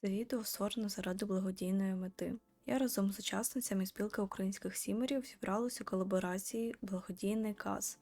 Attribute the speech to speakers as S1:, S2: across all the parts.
S1: Це відео створено заради благодійної мети. Я разом з учасницями спілки українських сімерів зібралась у колаборації Благодійний каз,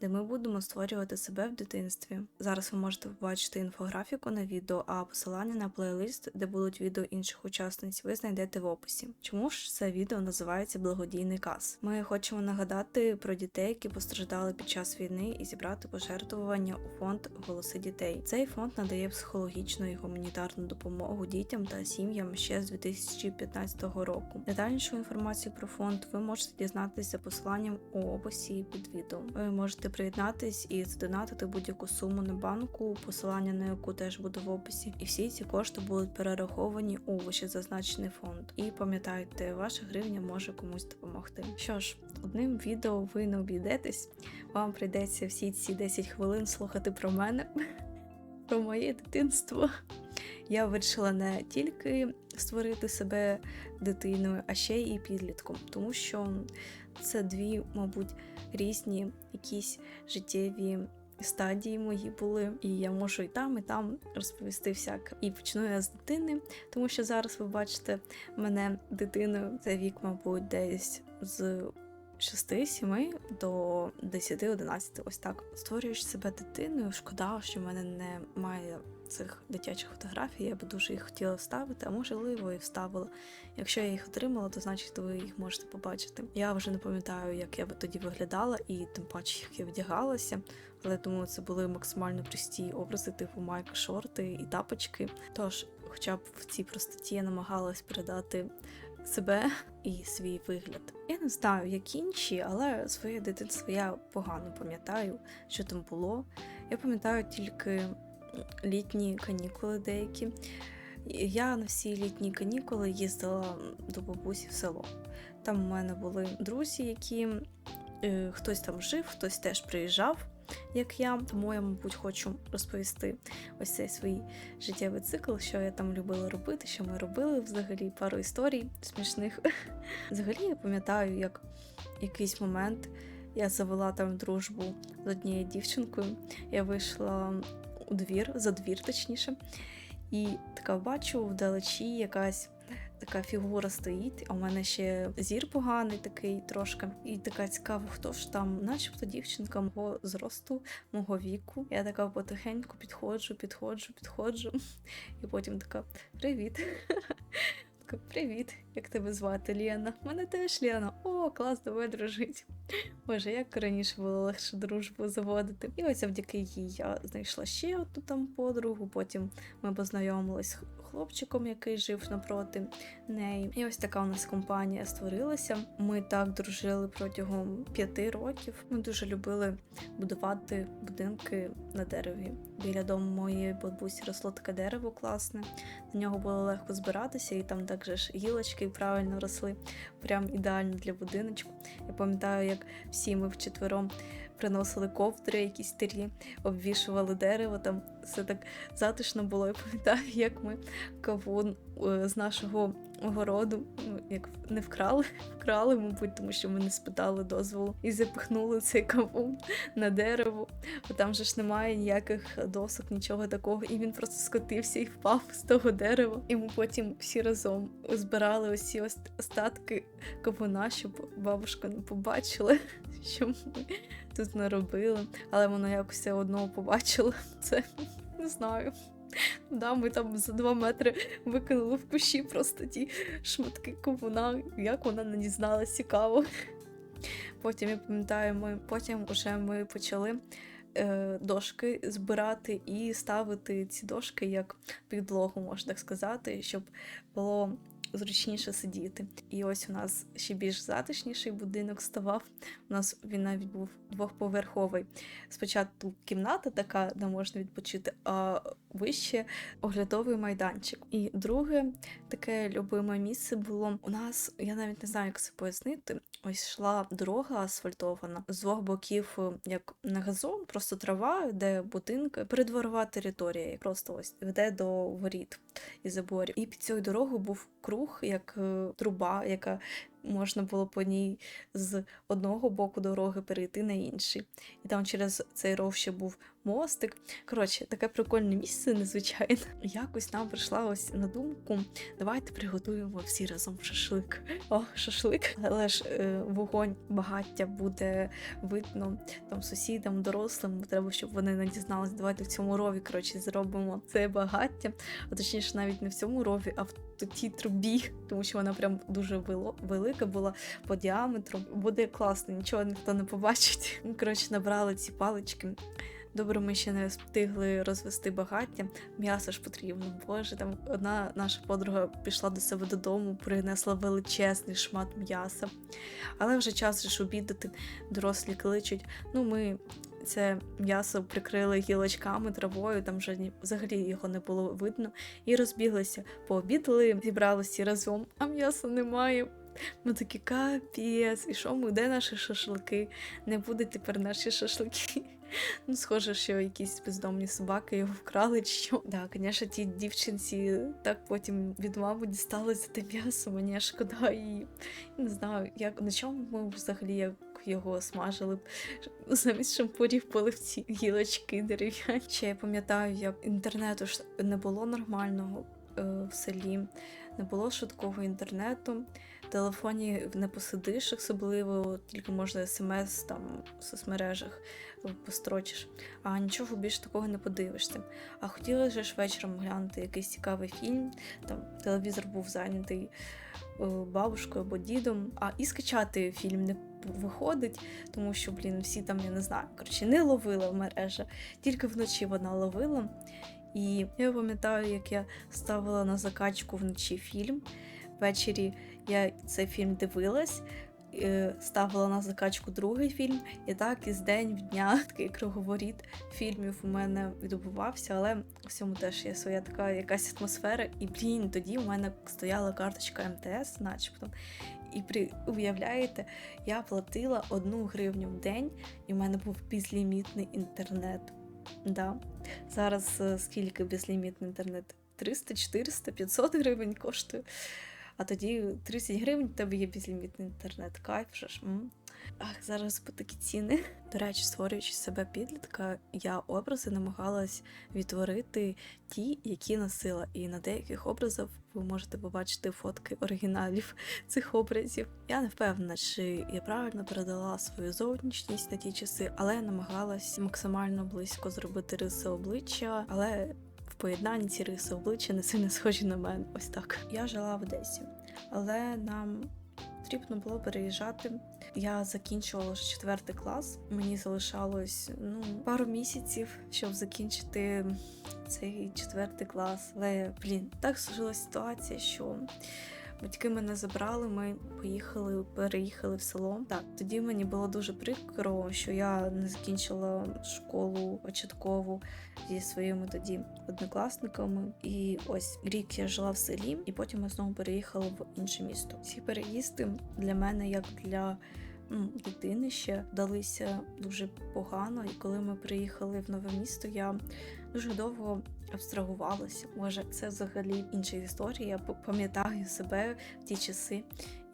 S1: де ми будемо створювати себе в дитинстві. Зараз ви можете побачити інфографіку на відео, а посилання на плейлист, де будуть відео інших учасниць, ви знайдете в описі. Чому ж це відео називається Благодійний каз? Ми хочемо нагадати про дітей, які постраждали під час війни, і зібрати пожертвування у фонд Голоси дітей. Цей фонд надає психологічну і гуманітарну допомогу дітям та сім'ям ще з 2015 року. Детальнішу інформацію про фонд ви можете дізнатися посиланням у описі під відео. Ви можете приєднатись і задонатити будь-яку суму на банку, посилання на яку теж буде в описі. І всі ці кошти будуть перераховані у вищезазначений фонд. І пам'ятайте, ваша гривня може комусь допомогти. Що ж, одним відео ви не обійдетесь. Вам прийдеться всі ці 10 хвилин слухати про мене, про моє дитинство. Я вирішила не тільки створити себе дитиною, а ще і підлітком, тому що це дві, мабуть, різні якісь життєві стадії мої були, і я можу і там, і там розповісти всяке. І почну я з дитини, тому що зараз ви бачите мене дитиною. Це вік, мабуть, десь з 6-7 до 10-11, ось так. Створюєш себе дитиною. Шкода, що в мене немає цих дитячих фотографій. Я би дуже їх хотіла вставити, а можливо, і вставила. Якщо я їх отримала, то значить ви їх можете побачити. Я вже не пам'ятаю, як я тоді виглядала, і тим паче, як я вдягалася. Але думаю, це були максимально прості образи, типу майка, шорти і тапочки. Тож, хоча б в цій простоті я намагалась передати себе і свій вигляд. Не знаю, як інші, але своє дитинство я погано пам'ятаю, що там було. Я пам'ятаю тільки літні канікули деякі. Я на всі літні канікули їздила до бабусі в село. Там у мене були друзі, які е, хтось там жив, хтось теж приїжджав, як я. Тому я, мабуть, хочу розповісти ось цей свій життєвий цикл, що я там любила робити, що ми робили взагалі пару історій смішних. Взагалі я пам'ятаю, як якийсь момент я завела там дружбу з однією дівчинкою. Я вийшла у двір, за двір, точніше. І така бачу вдалечі якась така фігура стоїть, а у мене ще зір поганий такий трошки. І така цікава, хто ж там, начебто дівчинка мого зросту, мого віку. Я така потихеньку підходжу, підходжу, підходжу. І потім така: Привіт. Така, Привіт, як тебе звати Лєна? Мене теж Лєна. О, клас, давай дружить. Боже, як раніше було легше дружбу заводити. І ось завдяки їй я знайшла ще одну там подругу. Потім ми познайомились хлопчиком, який жив напроти неї. І ось така у нас компанія створилася. Ми так дружили протягом п'яти років. Ми дуже любили будувати будинки на дереві. Біля дому моєї бабусі росло таке дерево класне. На нього було легко збиратися, і там також гілочки правильно росли, прям ідеально для будиночку. Я пам'ятаю, як всі ми вчетвером приносили ковдри, якісь старі, обвішували дерево. Там все так затишно було. Я пам'ятаю, як ми кавун е, з нашого городу, ну, як не вкрали, вкрали, мабуть, тому що ми не спитали дозволу, і запихнули цей кавун на дерево. Бо там же ж немає ніяких досок, нічого такого. І він просто скотився і впав з того дерева. І ми потім всі разом збирали усі остатки кавуна, щоб бабушка не побачила, що ми тут наробили. Але вона якось все одно побачила це. Не знаю. Да, ми там за два метри викинули в кущі просто ті шматки ковуна, як вона не дізналась, цікаво. Потім я пам'ятаю, ми потім вже ми почали е, дошки збирати і ставити ці дошки як підлогу, можна так сказати, щоб було зручніше сидіти. І ось у нас ще більш затишніший будинок ставав. У нас він навіть був двохповерховий. Спочатку кімната така, де можна відпочити, а вище оглядовий майданчик. І друге таке любиме місце було у нас, я навіть не знаю, як це пояснити. Ось йшла дорога асфальтована з двох боків, е, як на газон, просто трава, де будинки, придворова територія, просто ось веде до воріт і заборів. І під цією дорогою був круг, як е, труба, яка можна було по ній з одного боку дороги перейти на інший. І там через цей ров ще був мостик. Коротше, таке прикольне місце, незвичайне. Якось нам прийшла ось на думку. Давайте приготуємо всі разом шашлик. О, шашлик. Але ж е, вогонь багаття буде видно там сусідам, дорослим. Треба, щоб вони не дізналися. Давайте в цьому рові коротше зробимо це багаття. А точніше, навіть не в цьому рові, а в тій трубі, тому що вона прям дуже велика була по діаметру. Буде класно, нічого ніхто не побачить. Коротше, набрали ці палички. Добре, ми ще не встигли розвести багаття. М'ясо ж потрібно. Боже, там одна наша подруга пішла до себе додому, принесла величезний шмат м'яса. Але вже час ж обідати, дорослі кличуть. Ну, ми це м'ясо прикрили гілочками, травою, там вже взагалі його не було видно. І розбіглися, пообідали, зібралися разом, а м'яса немає. Ми такі капець, і що ми, де наші шашлики? Не буде тепер наші шашлики. Ну, схоже, що якісь бездомні собаки його вкрали чи що. Так, звісно, тій дівчинці так потім від мами дісталося те м'ясо, мені шкода її. Не знаю, як на чому ми взагалі як його смажили б. Замість шампурів були в ці гілочки дерев'яні. Ще я пам'ятаю, як інтернету ж не було нормального е, в селі, не було швидкого інтернету. Телефоні не посидиш, особливо, тільки можна смс там в соцмережах построчиш, а нічого більше такого не подивишся. А хотілося ж вечором глянути якийсь цікавий фільм, там телевізор був зайнятий е, бабушкою або дідом, а і скачати фільм не виходить, тому що, блін, всі там, я не знаю, коротше, не ловила мережа, тільки вночі вона ловила. І я пам'ятаю, як я ставила на закачку вночі фільм. Ввечері я цей фільм дивилась, е, ставила на закачку другий фільм, і так із день в дня такий круговоріт фільмів у мене відбувався, але в цьому теж є своя така якась атмосфера. І блін, тоді у мене стояла карточка МТС, начебто. І при уявляєте, я платила одну гривню в день, і в мене був безлімітний інтернет. Да. Зараз е, скільки безлімітний інтернет? 300, 400, 500 гривень коштує. А тоді 30 гривень тебе є безлімітний інтернет. Кайф же ж. Ах, зараз по такі ціни. До речі, створюючи себе підлітка, я образи намагалась відтворити ті, які носила. І на деяких образах ви можете побачити фотки оригіналів цих образів. Я не впевнена, чи я правильно передала свою зовнішність на ті часи, але я намагалась максимально близько зробити риси обличчя, але поєднанні ці риси обличчя не сильно схожі на мене. Ось так. Я жила в Одесі, але нам потрібно було переїжджати. Я закінчувала вже четвертий клас. Мені залишалось ну пару місяців, щоб закінчити цей четвертий клас. Але блін, так сложилася ситуація, що батьки мене забрали. Ми поїхали, переїхали в село. Так, тоді мені було дуже прикро, що я не закінчила школу початкову зі своїми тоді однокласниками. І ось рік я жила в селі, і потім я знову переїхала в інше місто. Ці переїзди для мене, як для дитини, ще далися дуже погано. І коли ми приїхали в нове місто, я дуже довго абстрагувалася. Може, це взагалі інша історія. Я пам'ятаю себе в ті часи.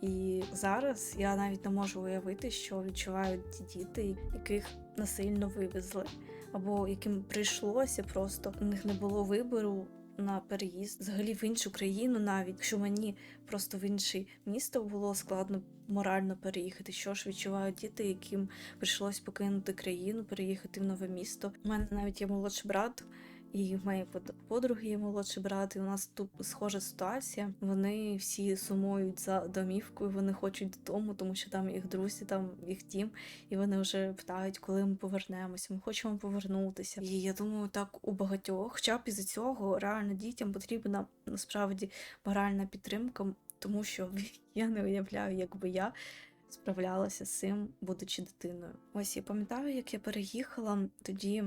S1: І зараз я навіть не можу уявити, що відчувають ті діти, яких насильно вивезли, або яким прийшлося просто у них не було вибору на переїзд взагалі в іншу країну, навіть якщо мені просто в інше місто було складно морально переїхати. Що ж відчувають діти, яким прийшлось покинути країну, переїхати в нове місто. У мене навіть є молодший брат. І в моєї подруги є молодший брат, і у нас тут схожа ситуація. Вони всі сумують за домівкою, вони хочуть додому, тому що там їх друзі, там їх дім, і вони вже питають, коли ми повернемося. Ми хочемо повернутися. І я думаю, так у багатьох. Хоча б із цього реально дітям потрібна насправді моральна підтримка, тому що я не уявляю, якби я справлялася з цим, будучи дитиною. Ось я пам'ятаю, як я переїхала тоді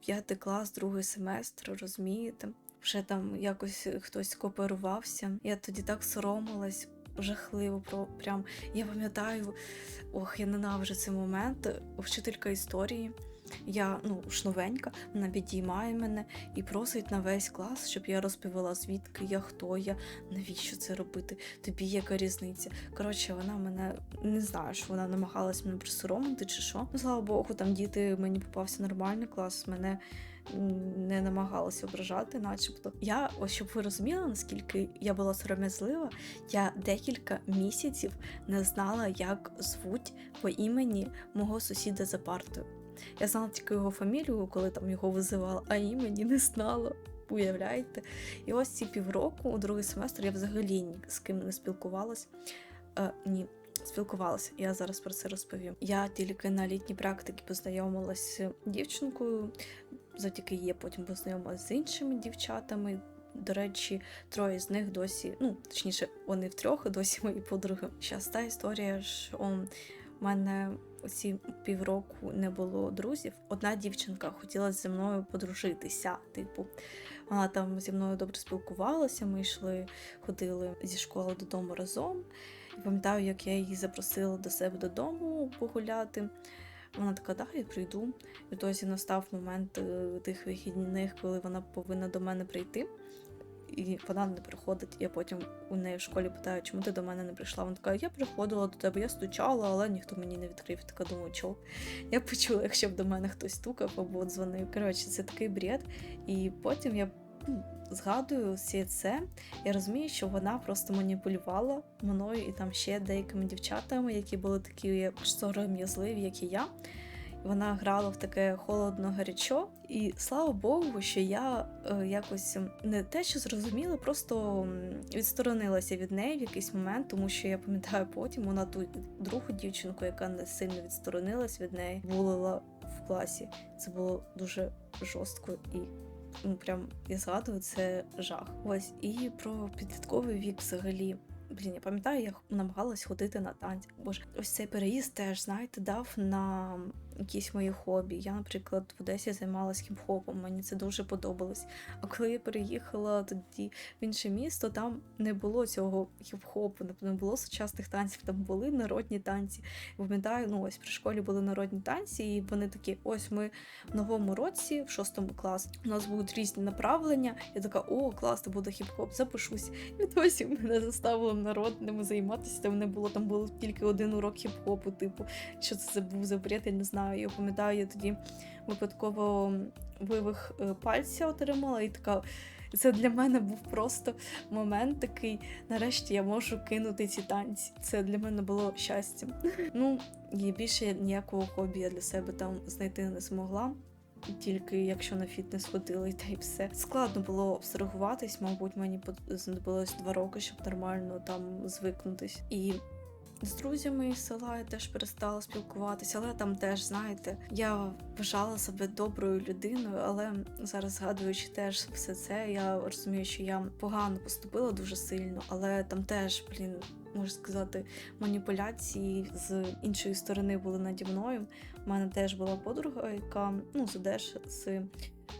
S1: п'ятий клас, другий семестр, розумієте? Вже там якось хтось кооперувався. Я тоді так соромилась. Жахливо, про прям я пам'ятаю, ох, я ненавижу цей момент. Вчителька історії Я ну шновенька, вона підіймає мене і просить на весь клас, щоб я розповіла, звідки я, хто я, навіщо це робити, тобі яка різниця. Коротше, вона мене не знаю, що вона намагалась мене присоромити чи що. Ну, слава Богу, там діти мені попався нормальний клас, мене не намагалася ображати, начебто. Я, ось щоб ви розуміли, наскільки я була сором'язлива, я декілька місяців не знала, як звуть по імені мого сусіда за партою. Я знала тільки його фамілію, коли там його визивала, а імені не знала. Уявляєте? І ось ці півроку, у другий семестр, я взагалі ні з ким не спілкувалась. Е, ні, спілкувалася. Я зараз про це розповім. Я тільки на літній практиці познайомилася з дівчинкою, завдяки я потім познайомилася з іншими дівчатами. До речі, троє з них досі, ну точніше, вони втрьох досі мої подруги. Щас та історія, що в мене ці півроку не було друзів. Одна дівчинка хотіла зі мною подружитися. Типу, вона там зі мною добре спілкувалася. Ми йшли, ходили зі школи додому разом. І пам'ятаю, як я її запросила до себе додому погуляти. Вона така, да, я прийду. І досі настав момент е, тих вихідних, коли вона повинна до мене прийти. І вона не приходить. Я потім у неї в школі питаю, чому ти до мене не прийшла. Вона така, я приходила до тебе, я стучала, але ніхто мені не відкрив. Я така думаю, чого? Я почула, якщо б до мене хтось стукав або дзвонив. Коротше, це такий бред. І потім я ну, згадую все це. Я розумію, що вона просто маніпулювала мною і там ще деякими дівчатами, які були такі сором'язливі, як і я. Вона грала в таке холодно гарячо, і слава Богу, що я е, якось не те, що зрозуміла, просто відсторонилася від неї в якийсь момент, тому що я пам'ятаю потім вона ту другу дівчинку, яка не сильно відсторонилась від неї, булила в класі. Це було дуже жорстко і. Ну, прям я згадую, це жах. Ось і про підлітковий вік взагалі. Блін, я пам'ятаю, я намагалась ходити на танці. Боже, ось цей переїзд теж, знаєте, дав на якісь мої хобі. Я, наприклад, в Одесі займалась хіп-хопом, мені це дуже подобалось. А коли я переїхала тоді в інше місто, там не було цього хіп-хопу, не було сучасних танців, там були народні танці. Пам'ятаю, ну ось при школі були народні танці, і вони такі: ось ми в новому році, в шостому класі, у нас будуть різні направлення. Я така, о, класно, буде хіп-хоп, запишусь. І досі мене заставили народними займатися. Там не було, там було тільки один урок хіп-хопу, типу, що це був за бред, я не знаю. Я пам'ятаю, я тоді випадково вивих е, пальця отримала, і така. Це для мене був просто момент такий. Нарешті я можу кинути ці танці. Це для мене було щастям. Ну і більше ніякого хобі я для себе там знайти не змогла. Тільки якщо на фітнес ходила, і та й все. Складно було абстрагуватись, мабуть, мені знадобилось два роки, щоб нормально там звикнутись. І з друзями із села я теж перестала спілкуватися, але там теж, знаєте, я вважала себе доброю людиною, але зараз згадуючи теж все це, я розумію, що я погано поступила дуже сильно, але там теж, блін, можу сказати, маніпуляції з іншої сторони були наді мною. У мене теж була подруга, яка ну з Одеси,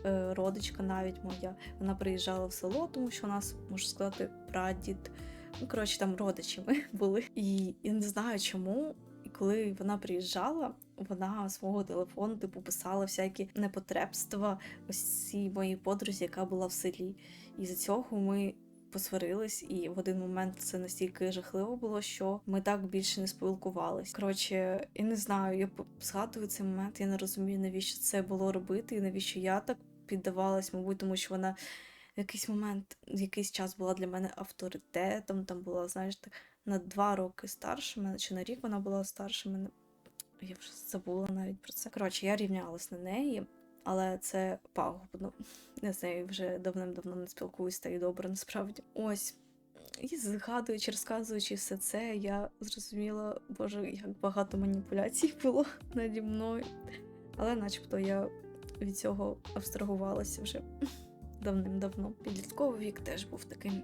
S1: е, родичка навіть моя. Вона приїжджала в село, тому що у нас можу сказати прадід. Ну, коротше, там родичі ми були. І я не знаю чому. Коли вона приїжджала, вона з мого телефону типу писала всякі непотребства ось цій моїй подрузі, яка була в селі. І за цього ми посварились, і в один момент це настільки жахливо було, що ми так більше не спілкувались. Коротше, я не знаю, я згадую цей момент, я не розумію, навіщо це було робити, і навіщо я так піддавалась, мабуть, тому що вона якийсь момент, якийсь час була для мене авторитетом. Там була, знаєш, так, на два роки старше мене, чи на рік вона була старше мене. Я вже забула навіть про це. Коротше, я рівнялась на неї, але це пагубно. Я з нею вже давним-давно не спілкуюсь, та й добре насправді. Ось. І згадуючи, розказуючи все це, я зрозуміла, боже, як багато маніпуляцій було наді мною. Але начебто я від цього абстрагувалася вже давним-давно. Підлітковий вік теж був таким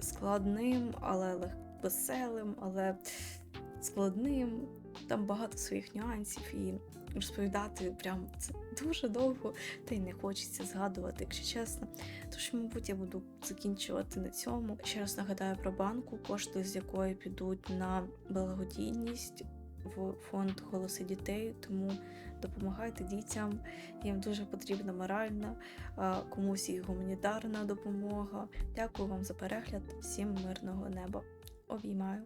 S1: складним, але лег... веселим, але складним. Там багато своїх нюансів, і розповідати прям це дуже довго, та й не хочеться згадувати, якщо чесно. Тож, мабуть, я буду закінчувати на цьому. Ще раз нагадаю про банку, кошти з якої підуть на благодійність в фонд Голоси дітей, тому допомагайте дітям. Їм дуже потрібна моральна, комусь і гуманітарна допомога. Дякую вам за перегляд. Всім мирного неба. Обіймаю.